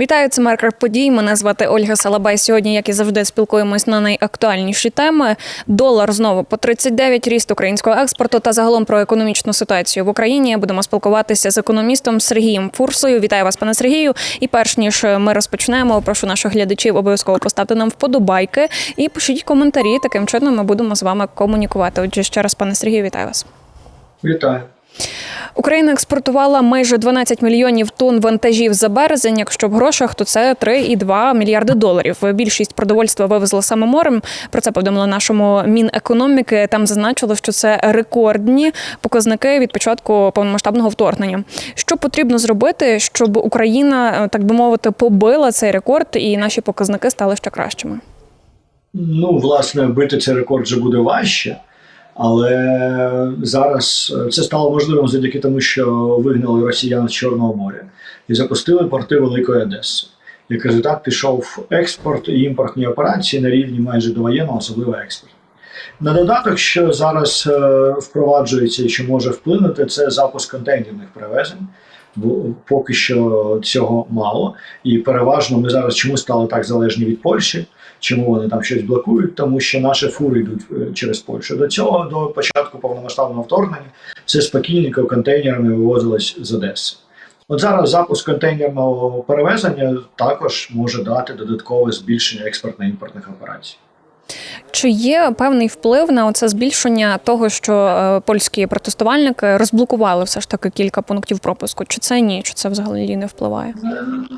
Вітаю, це маркер подій. Мене звати Ольга Салабай. Сьогодні, як і завжди, спілкуємось на найактуальніші теми. Долар знову по 39, ріст українського експорту та загалом про економічну ситуацію в Україні. Будемо спілкуватися з економістом Сергієм Фурсою. Вітаю вас, пане Сергію. І перш ніж ми розпочнемо, прошу наших глядачів обов'язково поставити нам вподобайки і пишіть коментарі. Таким чином ми будемо з вами комунікувати. Отже, ще раз, пане Сергію, вітаю вас. Вітаю. Україна експортувала майже 12 мільйонів тонн вантажів за березень. Якщо в грошах, то це 3,2 мільярди доларів. Більшість продовольства вивезла саме морем. Про це повідомило нашому мінекономіки. Там зазначило, що це рекордні показники від початку повномасштабного вторгнення. Що потрібно зробити, щоб Україна, так би мовити, побила цей рекорд і наші показники стали ще кращими? Ну, власне, бити цей рекорд вже буде важче, але зараз це стало можливим завдяки тому, що вигнали росіян з Чорного моря і запустили порти Великої Одеси. Як результат пішов експорт і імпортні операції на рівні майже довоєнного, особливо експорт. На додаток, що зараз е, впроваджується і що може вплинути, це запуск контейнерних перевезень. Поки що цього мало, і переважно ми зараз чому стали так залежні від Польщі, чому вони там щось блокують, тому що наші фури йдуть е, через Польщу. До цього, до початку повномасштабного вторгнення, все спокійненько контейнерами вивозилось з Одеси. От зараз запуск контейнерного перевезення також може дати додаткове збільшення експортно-імпортних операцій. Чи є певний вплив на це збільшення того, що е, польські протестувальники розблокували все ж таки кілька пунктів пропуску? Чи це ні? Чи це взагалі не впливає?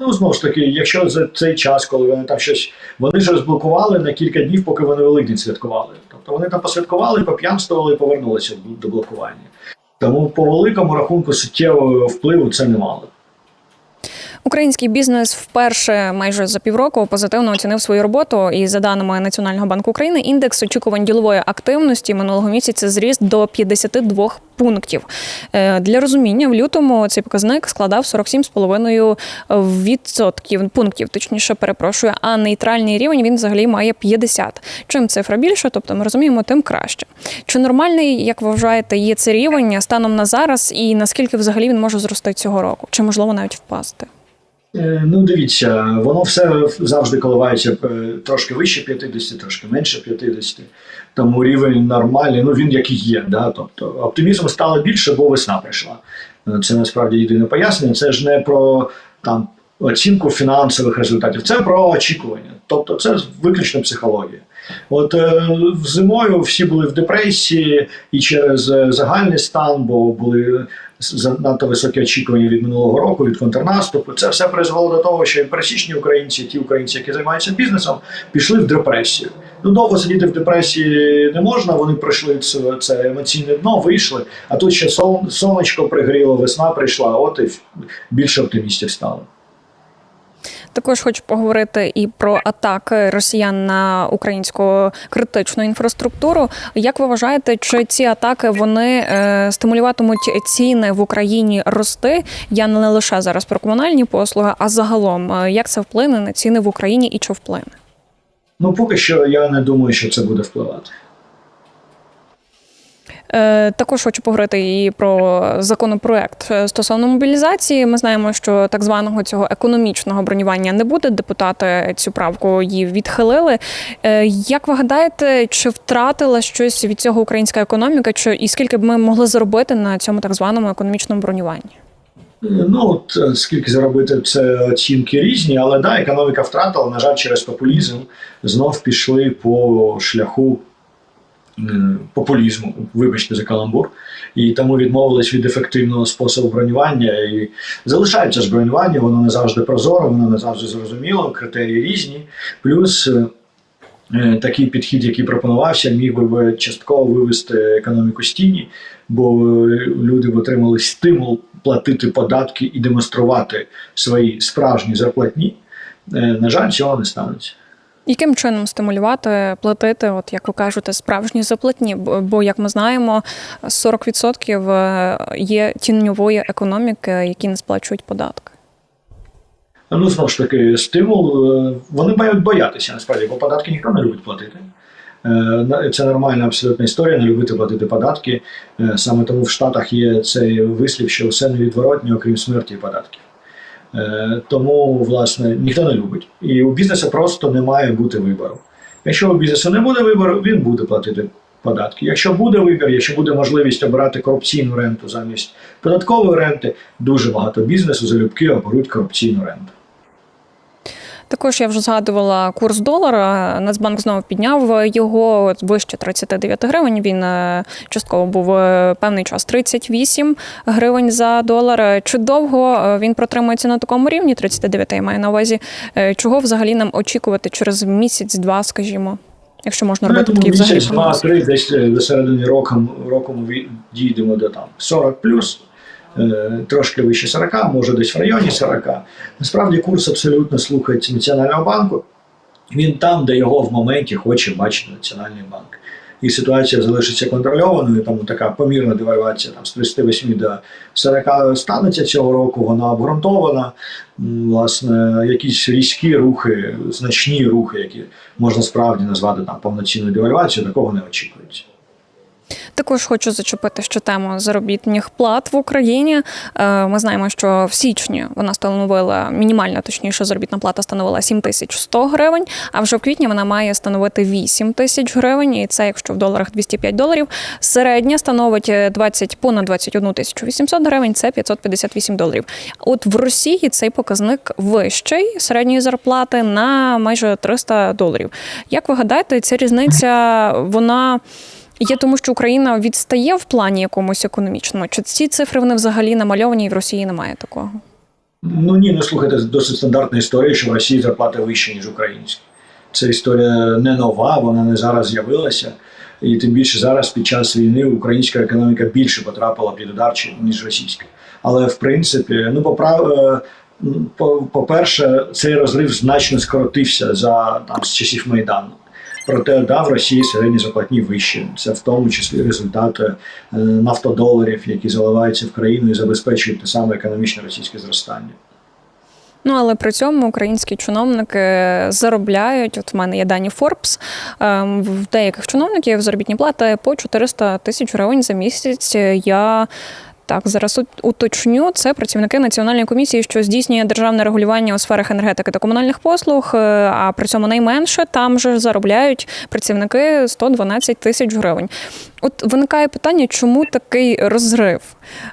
Ну знову ж таки, якщо за цей час, коли вони там щось вони ж розблокували на кілька днів, поки вони Великдень святкували. Тобто вони там посвяткували, поп'янствували і повернулися до блокування. Тому по великому рахунку суттєвого впливу це не мало. Український бізнес вперше майже за півроку позитивно оцінив свою роботу. І за даними Національного банку України, індекс очікувань ділової активності минулого місяця зріс до 52 пунктів. Е, Для розуміння в лютому цей показник складав 47,5% відсотків пунктів, точніше перепрошую. А нейтральний рівень він взагалі має 50. Чим цифра більше, тобто ми розуміємо, тим краще. Чи нормальний, як ви вважаєте, є цей рівень станом на зараз, і наскільки взагалі він може зрости цього року? Чи можливо навіть впасти? Е, Ну, дивіться, воно все завжди коливається е, трошки вище 50, трошки менше 50. Тому рівень нормальний, ну він як і є. Да? Тобто оптимізму стало більше, бо весна прийшла. Е, Це насправді єдине пояснення. Це ж не про там оцінку фінансових результатів, це про очікування. Тобто, це виключно психологія. От е, зимою всі були в депресії і через е, загальний стан, бо були занадто високі очікування від минулого року, від контрнаступу. Це все призвело до того, що і пересічні українці, ті українці, які займаються бізнесом, пішли в депресію. Ну, довго сидіти в депресії не можна. Вони пройшли це, це емоційне дно, вийшли. А тут ще сон, сонечко пригріло, весна прийшла. От і більше оптимістів стало. Також хочу поговорити і про атаки росіян на українську критичну інфраструктуру. Як ви вважаєте, чи ці атаки вони е, стимулюватимуть ціни в Україні рости? Я не лише зараз про комунальні послуги, а загалом Е, як це вплине на ціни в Україні і чи вплине? Ну, поки що я не думаю, що це буде впливати. Е, Також хочу поговорити і про законопроект Е, стосовно мобілізації. Ми знаємо, що так званого цього економічного бронювання не буде. Депутати цю правку її відхилили. Е, Як ви гадаєте, чи втратила щось від цього українська економіка? Чи і скільки б ми могли заробити на цьому так званому економічному бронюванні? Ну, от, скільки заробити, це оцінки різні, але да, економіка втратила, на жаль, через популізм знов пішли по шляху популізму, вибачте за каламбур, і тому відмовились від ефективного способу бронювання. І залишається ж бронювання, воно не завжди прозоре, воно не завжди зрозуміло, критерії різні. Плюс е, е, такий підхід, який пропонувався, міг би частково вивести економіку з тіні, бо е, люди б отримали стимул платити податки і демонструвати свої справжні зарплатні. На жаль, цього не станеться. Яким чином стимулювати, платити, от як ви кажете, справжні заплатні? Бо, як ми знаємо, 40% е, є тіньової економіки, які не сплачують податки. Ну, знову ж таки, стимул. е, Вони мають боятися насправді, бо податки ніхто не любить платити. Е, Це нормальна абсолютна історія, не любити платити податки. Саме тому в Штатах є цей вислів, що все невідворотнє, окрім смерті і податків. Е, Тому, власне, ніхто не любить. І у бізнесу просто не має бути вибору. Якщо у бізнесу не буде вибору, він буде платити податки. Якщо буде вибір, якщо буде можливість обирати корупційну ренту замість податкової ренти, дуже багато бізнесу залюбки оберуть корупційну ренту. Також я вже згадувала курс долара. Нацбанк знову підняв його вище 39 гривень. Він е, частково був е, певний час 38 гривень за долар. Чи довго е, він протримується на такому рівні? 39 я маю на увазі. Чого взагалі нам очікувати через місяць-два, скажімо, якщо можна Ну, робити такі взагалі місяць, два, три, десь до середини року, року ми дійдемо до там 40 плюс, трошки вище 40, може десь в районі 40. Насправді курс абсолютно слухається Національного банку. Він там, де його в моменті хоче бачити Національний банк. І ситуація залишиться контрольованою, тому така помірна девальвація там, з 38 до 40 станеться цього року, вона обґрунтована. Власне, якісь різкі рухи, значні рухи, які можна справді назвати там повноцінною девальвацією, такого не очікується. Також хочу зачепити ще тему заробітних плат в Україні. Е, Ми знаємо, що в січні вона становила мінімальна, точніше, заробітна плата становила 7100 гривень, а вже в квітні вона має становити 8 тисяч гривень. І це, якщо в доларах 205 доларів, середня становить е, 20, понад 21 тисячу 800 гривень, це 558 доларів. От в Росії цей показник вищий середньої зарплати на майже 300 доларів. Як ви гадаєте, ця різниця вона є тому, що Україна відстає в плані якомусь економічному? Чи ці цифри вони взагалі намальовані і в Росії немає такого? Ну ні, ну слухайте, досить стандартна історія, що в Росії зарплати вищі, ніж українські. Це історія не нова, вона не зараз з'явилася. І тим більше зараз, під час війни, українська економіка більше потрапила під удар, ніж російська. Але в принципі, ну поправ, е, м, по- по-перше, цей розрив значно скоротився за там з часів Майдану. Проте да, в Росії середні зарплатні вищі. Це в тому числі результат е, нафтодоларів, які заливаються в країну і забезпечують те саме економічне російське зростання. Ну але при цьому українські чиновники заробляють. От в мене є дані Forbes, ем, В деяких чиновників заробітні плати по 400 тисяч гривень за місяць. Я так зараз уточню. Це працівники національної комісії, що здійснює державне регулювання у сферах енергетики та комунальних послуг. е, А при цьому найменше там же заробляють працівники 112 тисяч гривень. От виникає питання, чому такий розрив?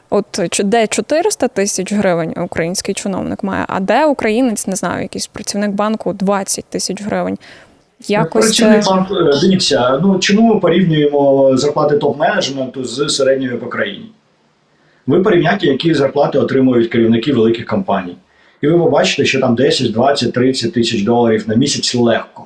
От де 400 тисяч гривень український чиновник має, а де українець, не знаю, якийсь працівник банку 20 тисяч гривень. Якось це... Е, дивіться, ну чому ми порівнюємо зарплати топ-менеджменту з середньою по країні? Ви порівняйте, які зарплати отримують керівники великих компаній. І ви побачите, що там 10, 20, 30 тисяч доларів на місяць легко.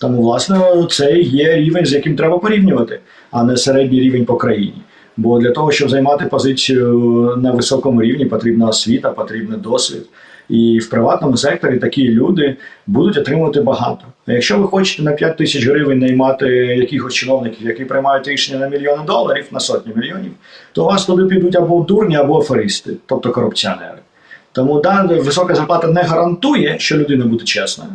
Тому, власне, це є рівень, з яким треба порівнювати, а не середній рівень по країні. Бо для того, щоб займати позицію на високому рівні, потрібна освіта, потрібен досвід. І в приватному секторі такі люди будуть отримувати багато. А якщо ви хочете на 5 тисяч гривень наймати якихось чиновників, які приймають рішення на мільйони доларів, на сотні мільйонів, то у вас туди підуть або дурні, або аферисти, тобто корупціонери. Тому да, висока зарплата не гарантує, що людина буде чесною.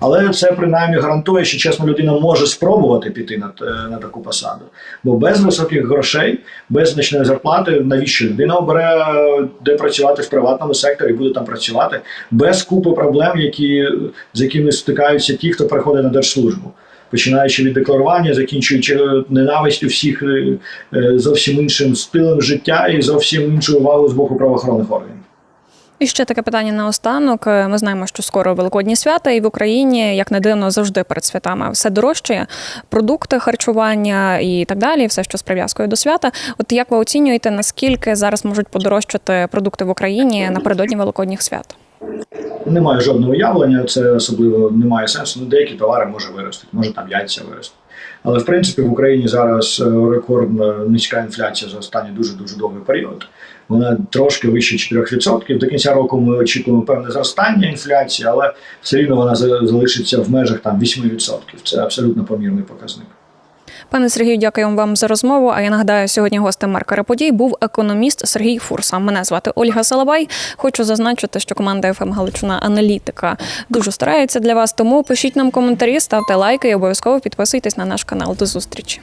Але це принаймні гарантує, що чесна людина може спробувати піти на, на таку посаду. Бо без високих грошей, без значної зарплати, навіщо людина обере, е, де працювати в приватному секторі, буде там працювати без купи проблем, які, з якими стикаються ті, хто приходить на держслужбу. Починаючи від декларування, закінчуючи е, ненавистю всіх е, е, зовсім іншим стилем життя і зовсім іншу увагу з боку правоохоронних органів. І ще таке питання наостанок. Е, Ми знаємо, що скоро великодні свята, і в Україні, як не дивно, завжди перед святами все дорожчає. Продукти харчування і так далі, все, що з прив'язкою до свята. От як ви оцінюєте, наскільки зараз можуть подорожчати продукти в Україні напередодні великодніх свят? Немає жодного уявлення, це особливо не має сенсу. Ну, деякі товари може вирости, може там яйця вирости. Але в принципі в Україні зараз е, рекордно низька інфляція за останній дуже дуже довгий період. Вона трошки вище 4%. До кінця року ми очікуємо певне зростання інфляції, але все рівно вона залишиться в межах там 8%. Це абсолютно помірний показник. Пане Сергію, дякую вам за розмову. А я нагадаю, сьогодні гостем маркера подій був економіст Сергій Фурса. Мене звати Ольга Салабай. Хочу зазначити, що команда ФМ Галичина аналітика дуже старається для вас. Тому пишіть нам коментарі, ставте лайки і обов'язково підписуйтесь на наш канал. До зустрічі.